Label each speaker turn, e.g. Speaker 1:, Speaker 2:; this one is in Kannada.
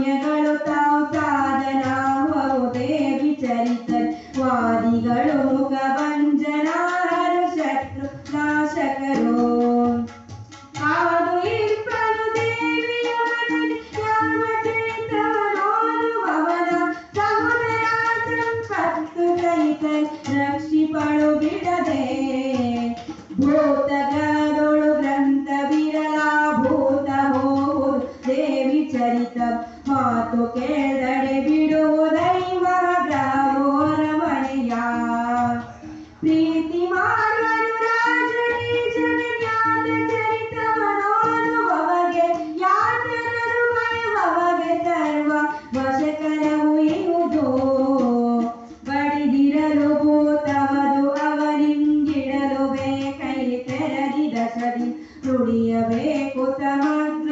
Speaker 1: ಕಾಮ್ಯಗಳು ತಾವು ಸಾಧನಾಗುವವು ದೇವಿ ಚರಿತ ವಾದಿಗಳು ಮುಖ ಭಂಜನಾರು ಶತ್ರು ನಾಶಕರು ಆದು ಇರ್ಪನು ಚರಿತ ಮಾತು ಕೇಳಡೆ ಬಿಡು ದೈವ ಗ್ರಾಮೋ ರಮಣೆಯ ಪ್ರೀತಿ ಮಾಡುವರು ರಾಜನೇ ಜನನ್ಯಾದ ಚರಿತ ಮನೋನುಭವಗೆ, ಯಾತನರು ಭಯವಗೆ ತರುವ ವಶಕರವು ಇರುವುದು. ಬಡಿದಿರಲು ಭೂತವರು ಅವರಿಂಗಿಡಲು ಬೇಕೈ ತೆರಗಿದ ಸರಿ ನುಡಿಯಬೇಕು ಸಮಗ್ರ